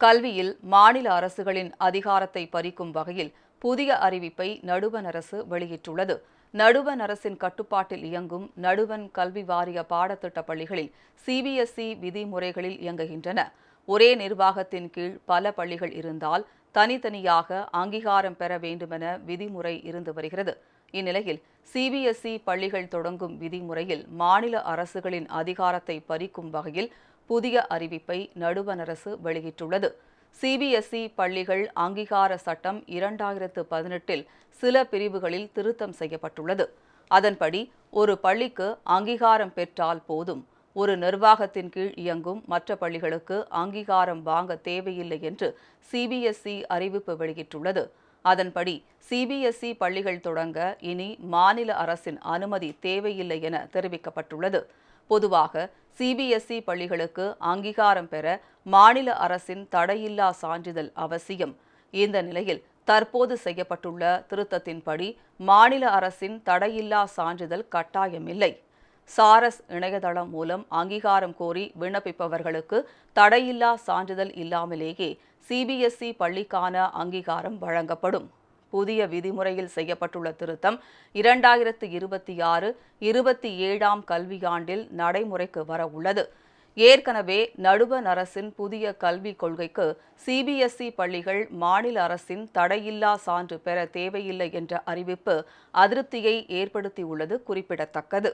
கல்வியில் மாநில அரசுகளின் அதிகாரத்தை பறிக்கும் வகையில் புதிய அறிவிப்பை நடுவண் அரசு வெளியிட்டுள்ளது. நடுவண் அரசின் கட்டுப்பாட்டில் இயங்கும் நடுவண் கல்வி வாரிய பாடத்திட்ட பள்ளிகளில் சிபிஎஸ்இ விதிமுறைகளில் இயங்குகின்றன. ஒரே நிர்வாகத்தின் கீழ் பல பள்ளிகள் இருந்தால் தனித்தனியாக அங்கீகாரம் பெற வேண்டுமென விதிமுறை இருந்து வருகிறது. இந்நிலையில் சிபிஎஸ்இ பள்ளிகள் தொடங்கும் விதிமுறையில் மாநில அரசுகளின் அதிகாரத்தை பறிக்கும் வகையில் புதிய அறிவிப்பை நடுவணரசு வெளியிட்டுள்ளது. சிபிஎஸ்இ பள்ளிகள் அங்கீகார சட்டம் இரண்டாயிரத்து பதினெட்டில் சில பிரிவுகளில் திருத்தம் செய்யப்பட்டுள்ளது. அதன்படி ஒரு பள்ளிக்கு அங்கீகாரம் பெற்றால் போதும். ஒரு நிர்வாகத்தின் கீழ் இயங்கும் மற்ற பள்ளிகளுக்கு அங்கீகாரம் வாங்க தேவையில்லை என்று சிபிஎஸ்இ அறிவிப்பு வெளியிட்டுள்ளது. அதன்படி சிபிஎஸ்இ பள்ளிகள் தொடங்க இனி மாநில அரசின் அனுமதி தேவையில்லை என தெரிவிக்கப்பட்டுள்ளது. பொதுவாக சிபிஎஸ்இ பள்ளிகளுக்கு அங்கீகாரம் பெற மாநில அரசின் தடையில்லா சான்றிதழ் அவசியம். இந்த நிலையில் தற்போது செய்யப்பட்டுள்ள திருத்தத்தின்படி மாநில அரசின் தடையில்லா சான்றிதழ் கட்டாயமில்லை. சாரஸ் இணையதளம் மூலம் அங்கீகாரம் கோரி விண்ணப்பிப்பவர்களுக்கு தடையில்லா சான்றிதழ் இல்லாமலேயே சிபிஎஸ்இ பள்ளிக்கான அங்கீகாரம் வழங்கப்படும். புதிய விதிமுறையில் செய்யப்பட்டுள்ள திருத்தம் இரண்டாயிரத்து இருபத்தி ஆறு இருபத்தி ஏழாம் கல்வியாண்டில் நடைமுறைக்கு வர உள்ளது. ஏற்கனவே நடுவண் அரசின் புதிய கல்விக் கொள்கைக்கு சிபிஎஸ்இ பள்ளிகள் மாநில அரசின் தடையில்லா சான்று பெற தேவையில்லை என்ற அறிவிப்பு அதிருப்தியை ஏற்படுத்தியுள்ளது குறிப்பிடத்தக்கது.